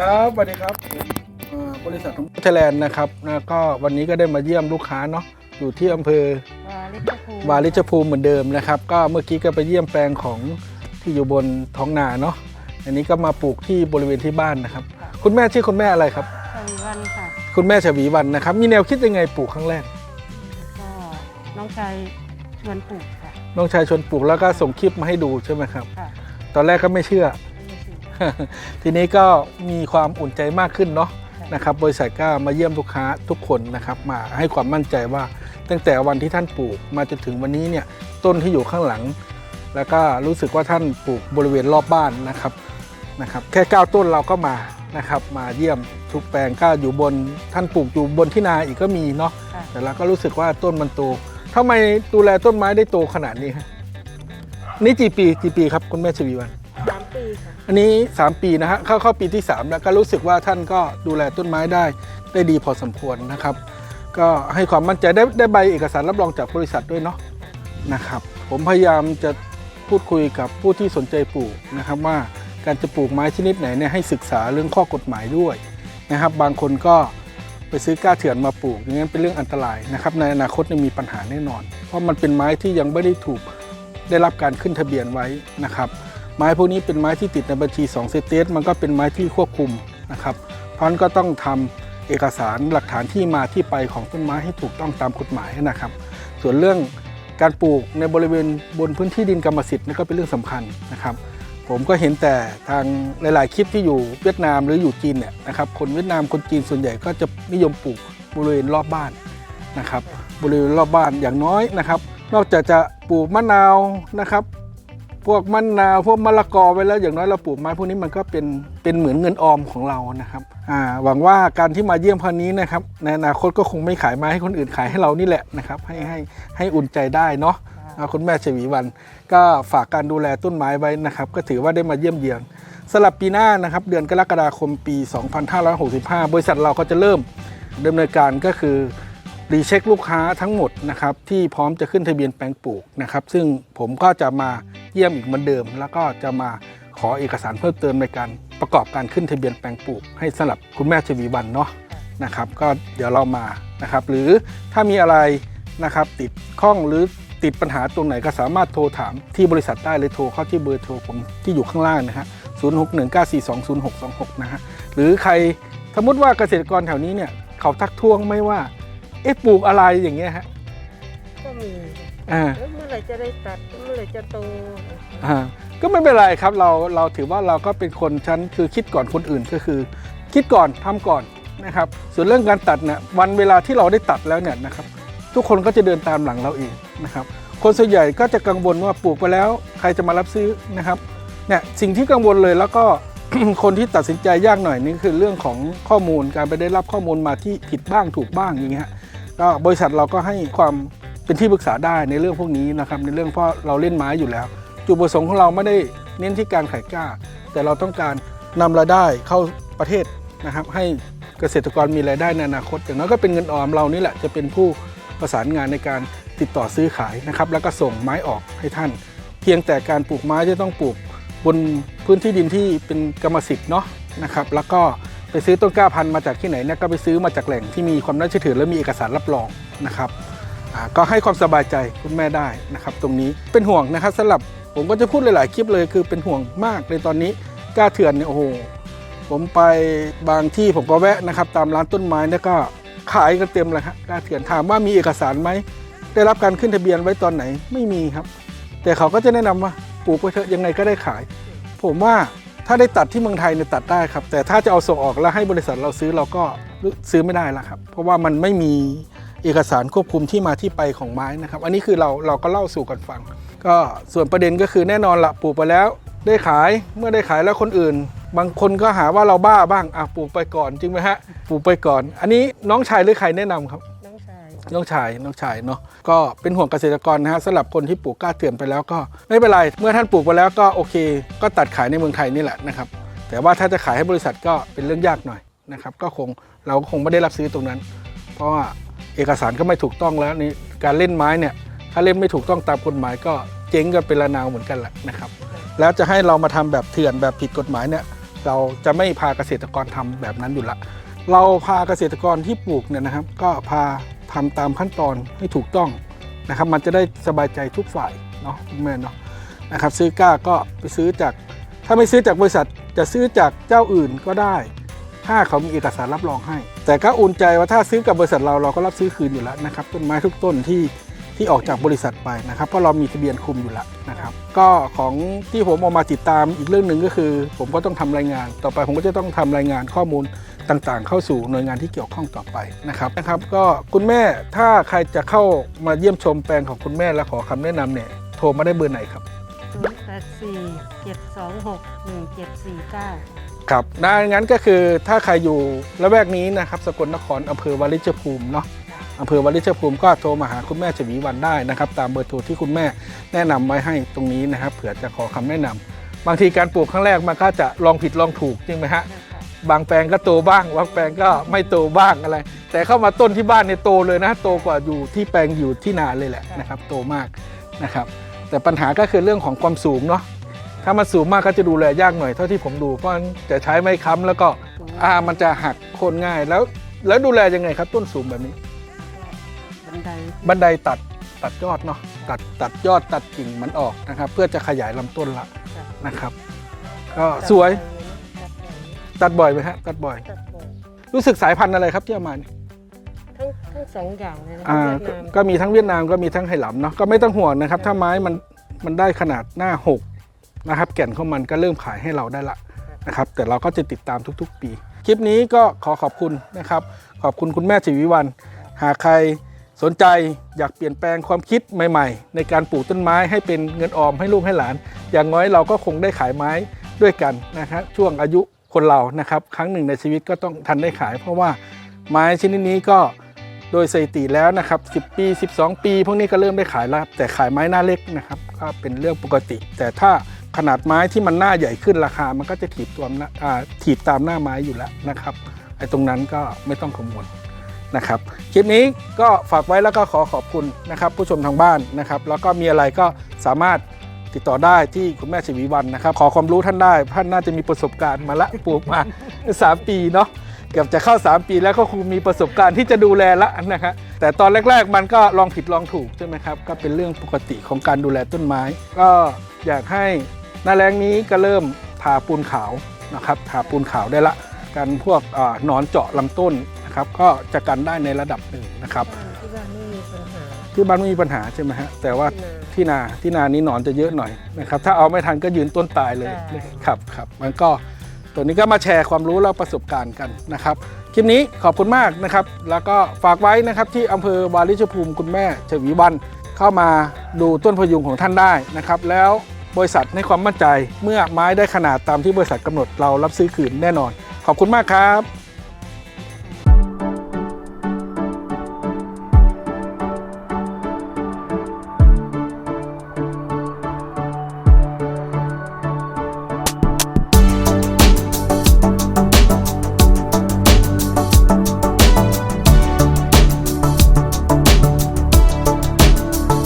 ครับสวัสดีครับผมเอ่อบริษัทของไทยแลนด์นะครับแล้วก็วันนี้ก็ได้มาเยี่ยมลูกค้าเนาะอยู่ที่อำเภอวาลิชภูมิวาริชภูมิเหมือนเดิมนะครับ ก็เมื่อกี้ก็ไปเยี่ยมแปลงของที่อยู่บนท้องนาเนาะอันนี้ก็มาปลูกที่บริเวณที่บ้านนะครับ คุณแม่ชื่อคุณแม่อะไรครับชวีวันค่ะ คุณแม่ชวีวันนะครับ มีแนวคิดยังไงปลูกครั้งแรกก็น้องชายชวนปลูกค่ะ น้องชายชวนปลูกแล้วก็ส่งคลิปมาให้ดูใช่ไหมครับค่ะตอนแรกก็ไม่เชื่อไม่สิ ทีนี้ก็มีความอุ่นใจมากขึ้นเนาะค่ะนะครับบริษัทก็มาเยี่ยมลูกค้าทุกคนนะครับ มาให้ความมั่นใจว่าตั้งแต่วันที่ท่านปลูกมาจนถึงวันนี้เนี่ยต้นที่อยู่ข้างหลัง แล้วก็รู้สึกว่าท่านปลูกบริเวณรอบบ้านนะครับนะครับ แค่เก้าต้นเราก็มานะครับมาเยี่ยมทุกแปลงก็อยู่บนท่านปลูกอยู่บนที่นาอีกก็มีเนาะค่ะแต่เราก็รู้สึกว่าต้นมันโตทำไมดูแลต้นไม้ได้โตขนาดนี้ฮะนี่กี่ปีกี่ปีครับคุณแม่ชวีวันสาม ปีค่ะอันนี้ 3 ปีนะฮะเข้าเข้าปีที่ 3 แล้วก็รู้สึกว่าท่านก็ดูแลต้นไม้ได้ได้ดีพอสมควรนะครับ ก็ให้ความมั่นใจได้ได้ใบเอกสารรับรองจากบริษัทด้วยเนาะนะครับผมพยายามจะพูดคุยกับผู้ที่สนใจปลูกนะครับว่าการจะปลูกไม้ชนิดไหนเนี่ยให้ศึกษาเรื่องข้อกฎหมายด้วยนะครับ บางคนก็ไปซื้อก้าเถื่อนมาปลูกอย่างนั้นเป็นเรื่องอันตรายนะครับในอนาคตมีปัญหาแน่นอน เพราะมันเป็นไม้ที่ยังไม่ได้ถูกได้รับการขึ้นทะเบียนไว้นะครับ ไม้พวกนี้เป็นไม้ที่ติดในบัญชี2เซตเตสมันก็เป็นไม้ที่ควบคุมนะครับ เพราะนั้นก็ต้องทำเอกสารหลักฐานที่มาที่ไปของต้นไม้ให้ถูกต้องตามกฎหมายนะครับ ส่วนเรื่องการปลูกในบริเวณบนพื้นที่ดินกรรมสิทธิ์นี่ก็เป็นเรื่องสำคัญนะครับ ผมก็เห็นแต่ทางหลาย ๆ คลิปที่อยู่เวียดนามหรืออยู่จีนเนี่ยนะครับคนเวียดนามคนจีนส่วนใหญ่ก็จะนิยมปลูกบริเวณรอบบ้านนะครับ บริเวณรอบบ้านอย่างน้อยนะครับ นอกจากจะปลูกมะนาวนะครับ พวกมะนาวพวกมะละกอไว้แล้วอย่างน้อยเราปลูกไม้พวกนี้มันก็เป็นเป็นเหมือนเงินออมของเรานะครับอ่าหวังว่าการที่มาเยี่ยมครั้งนี้นะครับในอนาคตก็คงไม่ขายไม้ให้คนอื่นขายให้เรานี่แหละนะครับให้ให้ให้อุ่นใจได้เนาะคุณแม่ชวีวัน ก็ฝากการดูแลต้นไม้ไว้นะครับ ก็ถือว่าได้มาเยี่ยมเยียนสำหรับปีหน้านะครับ เดือนกรกฎาคมปี 2565 บริษัทเราก็จะเริ่มดำเนินการก็คือรีเช็คลูกค้าทั้งหมดนะครับที่พร้อมจะขึ้นทะเบียนแปลงปลูกนะครับ ซึ่งผมก็จะมา เยี่ยมอีกเหมือนเดิม แล้วก็จะมาขอเอกสารเพิ่มเติมในการประกอบการขึ้นทะเบียนแปลงปลูก ให้สำหรับคุณแม่ชวีวันเนาะนะครับ ก็เดี๋ยวเรามานะครับ หรือถ้ามีอะไรนะครับติดข้องหรือติดปัญหาตรงไหนก็สามารถโทรถามที่บริษัทได้เลยโทรเข้าที่เบอร์โทรผมที่อยู่ข้างล่างนะฮะ0619420626 นะฮะ หรือใครสมมติว่าเกษตรกรแถวนี้เนี่ย เขาทักท้วงไม่ว่า เอ๊ะปลูกอะไรอย่างเงี้ยฮะ ก็มี อ่าแล้วเมื่อ ไหร่จะได้ตัดเมื่อไหร่จะโตอ่าก็ไม่เป็นไรครับเราเราถือว่าเราก็เป็นคนชั้นคือคิดก่อนคนอื่นก็คือ คิดก่อนทำก่อนนะครับ ส่วนเรื่องการตัดเนี่ยวันเวลาที่เราได้ตัดแล้วเนี่ยนะครับ ทุกคนก็จะเดินตามหลังเราเองนะครับ คนส่วนใหญ่ก็จะกังวลว่าปลูกไปแล้ว ใครจะมารับซื้อนะครับเนี่ยสิ่งที่กังวลเลยแล้วก็คนที่ตัดสินใจยากหน่อยนี่คือเรื่องของข้อมูลการไปได้รับข้อมูลมาที่ผิดบ้างถูกบ้างอย่างเงี้ยก็บริษัทเราก็ให้ความ เป็นที่ปรึกษาได้ในเรื่องพวกนี้นะครับในเรื่องเพราะเราเล่นไม้อยู่แล้ว จุดประสงค์ของเราไม่ได้เน้นที่การขายกล้า แต่เราต้องการนำรายได้เข้าประเทศนะครับ ให้เกษตรกรมีรายได้ในอนาคตอย่างน้อยก็เป็นเงินออมเรานี่แหละจะเป็นผู้ประสานงานในการติดต่อซื้อขายนะครับ แล้วก็ส่งไม้ออกให้ท่าน เพียงแต่การปลูกไม้จะต้องปลูกบนพื้นที่ดินที่เป็นกรรมสิทธิ์เนาะนะครับ แล้วก็ไปซื้อต้นกล้าพันธุ์มาจากที่ไหนเนี่ยก็ไปซื้อมาจากแหล่งที่มีความน่าเชื่อถือและมีเอกสารรับรองนะครับ ก็ให้ความสบายใจคุณแม่ได้นะครับ ตรงนี้เป็นห่วงนะครับสำหรับผมก็จะพูดหลาย ๆ คลิปเลยคือเป็นห่วงมากในตอนนี้กล้าเถื่อนเนี่ยโอ้โหผมไปบางที่ผมก็แวะนะครับ ตามร้านต้นไม้นี่ก็ขายกันเต็มเลยฮะกล้าเถื่อนถามว่ามีเอกสารไหมได้รับการขึ้นทะเบียนไว้ตอนไหนไม่มีครับ แต่เขาก็จะแนะนำว่าปลูกไปเถอะยังไงก็ได้ขาย ผมว่าถ้าได้ตัดที่เมืองไทยเนี่ยตัดได้ครับ แต่ถ้าจะเอาส่งออกแล้วให้บริษัทเราซื้อเราก็ซื้อไม่ได้ล้วครับ เพราะว่ามันไม่มี เอกสารควบคุมที่มาที่ไปของไม้นะครับ อันนี้คือเราเราก็เล่าสู่กันฟัง ก็ส่วนประเด็นก็คือแน่นอนละปลูกไปแล้ว ได้ขายเมื่อได้ขายแล้วคนอื่น บางคนก็หาว่าเราบ้าบ้างอะปลูกไปก่อนจริงไหมฮะปลูกไปก่อน อันนี้น้องชายหรือใครแนะนำครับน้องชายน้องชายน้องชายเนาะก็เป็นห่วงเกษตรกรนะฮะสำหรับคนที่ปลูกกล้าเถื่อนไปแล้วก็ไม่เป็นไรเมื่อท่านปลูกไปแล้วก็โอเค ก็ตัดขายในเมืองไทยนี่แหละนะครับแต่ว่าถ้าจะขายให้บริษัทก็เป็นเรื่องยากหน่อยนะครับก็คงเราก็คงไม่ได้รับซื้อตรงนั้น เพราะว่า เอกสารก็ไม่ถูกต้องแล้วนี่การเล่นไม้เนี่ยถ้าเล่นไม่ถูกต้องตามกฎหมายก็เจ๊งกันเป็นระนาวเหมือนกันแหละนะครับ แล้วจะให้เรามาทำแบบเถื่อนแบบผิดกฎหมายเนี่ยเราจะไม่พาเกษตรกรทำแบบนั้นอยู่ละ เราพาเกษตรกรที่ปลูกเนี่ยนะครับ ก็พาทำตามขั้นตอนให้ถูกต้องนะครับ มันจะได้สบายใจทุกฝ่ายเนาะคุณแม่เนาะนะครับ ซื้อกล้าก็ไปซื้อจาก ถ้าไม่ซื้อจากบริษัทจะซื้อจากเจ้าอื่นก็ได้ ถ้าเขามีเอกสารรับรองให้ แต่ก็อุ่นใจว่าถ้าซื้อกับบริษัทเราเราก็รับซื้อคืนอยู่แล้วนะครับต้นไม้ทุกต้นที่ที่ออกจากบริษัทไปนะครับเพราะเรามีทะเบียนคุมอยู่แล้วนะครับก็ของที่ผมเอามาติดตามอีกเรื่องหนึ่งก็คือ ผมก็ต้องทำรายงาน ต่อไปผมก็จะต้องทำรายงานข้อมูลต่างๆ เข้าสู่หน่วยงานที่เกี่ยวข้องต่อไปนะครับนะครับ ก็คุณแม่ถ้าใครจะเข้ามาเยี่ยมชมแปลงของคุณแม่และขอคำแนะนำเนี่ยโทรมาได้เบอร์ไหนครับ0 8 4 7 2 6 1 7 4 9 ครับดังนั้นก็คือถ้าใครอยู่ละแวกนี้นะครับ สกลนครอำเภอวาริชภูมิเนาะอำเภอวาริชภูมิก็โทรมาหาคุณแม่ชวีวันได้นะครับ ตามเบอร์โทรที่คุณแม่แนะนำไว้ให้ตรงนี้นะครับ เผื่อจะขอคำแนะนำบางทีการปลูกครั้งแรกมันก็จะลองผิดลองถูกจริงไหมฮะบางแปลงก็โตบ้าง บางแปลงก็ไม่โตบ้างอะไร แต่เข้ามาต้นที่บ้านเนี่ยโตเลยนะโตกว่าอยู่ที่แปลงอยู่ที่นาเลยแหละนะครับ โตมากนะครับ แต่ปัญหาก็คือเรื่องของความสูงเนาะ ถ้ามันสูงมากก็จะดูแลยากหน่อยเท่าที่ผมดูเพราะฉะนั้นจะใช้ไม้ค้ำแล้วก็อ่ามันจะหักโค่นง่ายแล้ว แล้วดูแลยังไงครับ ต้นสูงแบบนี้ บันไดบันไดตัดตัดยอดเนาะตัดตัดยอดตัดกิ่งมันออกนะครับ เพื่อจะขยายลำต้นละนะครับ ก็สวยตัดบ่อยไหมฮะตัดบ่อยตัดบ่อย รู้สึกสายพันธุ์อะไรครับที่เอามาเนี่ยทั้งทั้งสองอย่างเลยนะอ่าเวียดนามก็มีทั้งเวียดนามก็มีทั้งไหหลำเนาะก็ไม่ต้องห่วงนะครับ ถ้าไม้มันมันได้ขนาดหน้าหก นะครับ แก่นของมันก็เริ่มขายให้เราได้ละนะครับ แต่เราก็จะติดตามทุกๆ ปี คลิปนี้ก็ขอขอบคุณนะครับ ขอบคุณคุณแม่ชีวิวัน หากใครสนใจอยากเปลี่ยนแปลงความคิดใหม่ ๆ ในการปลูกต้นไม้ให้เป็นเงินออมให้ลูกให้หลาน อย่างน้อยเราก็คงได้ขายไม้ด้วยกันนะครับช่วงอายุคนเรานะครับ ครั้งหนึ่งในชีวิตก็ต้องทันได้ขาย เพราะว่าไม้ชนิดนี้ก็โดยสถิติแล้วนะครับ 10 ปี 12 ปี พวกนี้ก็เริ่มได้ขายแล้ว แต่ขายไม้หน้าเล็กนะครับ ก็เป็นเรื่องปกติ แต่ถ้า ขนาดไม้ที่มันหน้าใหญ่ขึ้นราคา มันก็จะถีบตัวน้าอ่าถีบตามหน้าไม้อยู่แล้วนะครับไอ้ตรงนั้นก็ไม่ต้องกังวลนะครับคลิปนี้ก็ฝากไว้แล้วก็ขอขอบคุณนะครับ ผู้ชมทางบ้านนะครับ แล้วก็มีอะไรก็สามารถติดต่อได้ที่คุณแม่ชวีวันนะครับ ขอความรู้ท่านได้ท่านน่าจะมีประสบการณ์มาละปลูกมา 3 ปีเนาะเกือบจะเข้า 3 ปีแล้วก็คงมีประสบการณ์ที่จะดูแลละนะครับแต่ตอนแรก ๆ มันก็ลองผิดลองถูกใช่ไหมครับ ก็เป็นเรื่องปกติของการดูแลต้นไม้ ก็อยากให้ หน้าแรงนี้ก็เริ่มทาปูนขาวนะครับทาปูนขาวได้ละ กันพวกอ่าหนอนเจาะลำต้นนะครับก็จะกันได้ในระดับหนึ่งนะครับ ที่บ้านไม่มีปัญหาที่บ้านไม่มีปัญหาใช่ไหมฮะแต่ว่าที่นาที่นาที่นานี้หนอนจะเยอะหน่อยนะครับ ถ้าเอาไม่ทันก็ยืนต้นตายเลยใช่ครับครับมันก็ตัวนี้ก็มาแชร์ความรู้และประสบการณ์กันนะครับคลิปนี้ขอบคุณมากนะครับ แล้วก็ฝากไว้นะครับที่อำเภอวาริชภูมิคุณแม่ชวีวันเข้ามาดูต้นพยุงของท่านได้นะครับ แล้ว บริษัทให้ความมั่นใจ เมื่อไม้ได้ขนาดตามที่บริษัทกำหนดเรารับซื้อคืนแน่นอน ขอบคุณมากครับ